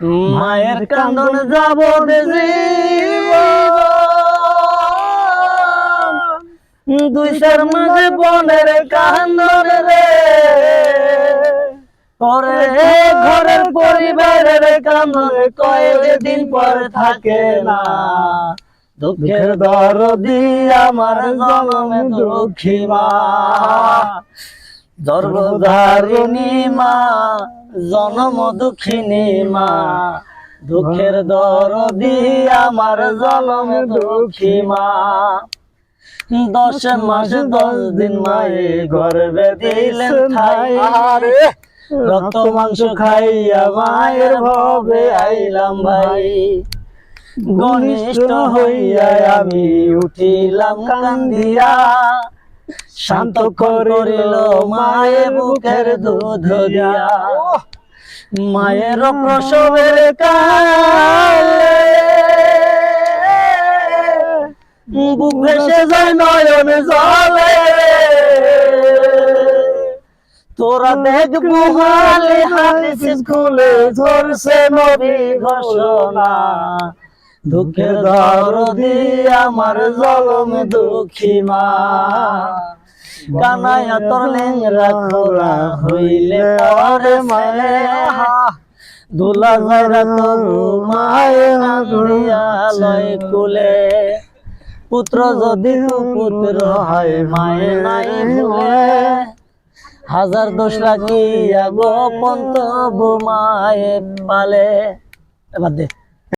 মায়ের কান্দন যাব দুই সার মাঝে বনের কান্দন রে। পরে ঘরের পরিবারের কান্দন কয়েকদিন পর থাকে না। দুঃখের দরদি আমার জনমে দুঃখী মা। গর্ভধারিণী মা। জনম দুঃখিনী মা দুঃখের দরদি আমার জনম দুঃখী মা। দশ মাস দশ দিন মায়ে গর্বে দিলেন ঠাই। রক্ত মাংস খাইয়া মায়ের ভবে আইলাম ভাই। ঘনিষ্ঠ হইয়া আমি উঠিলাম কান্দিয়া। শান্ত করিল মায়ে বুকের দুধ দিয়া। মায়ের প্রসবের কালে বুক ভেসে যায় নয়ন জলে। তোরা দেখ বুহালে হাদিস স্কুলে ধরছে নবী ঘোষণা। দুঃখের দরদি আমার জলম দুঃখী মা কানায়া তোর লেংরা হইলে পরে মায়ে। দুলা যাইরা তবু মায়ে আগুড়িয়া লয় কুলে। পুত্র যদি পুত্র হয়, মায়ে নাই ভুলে। হাজার দোষ রাখিয়া গোপন তবু মায়ে পালে। এবার দে।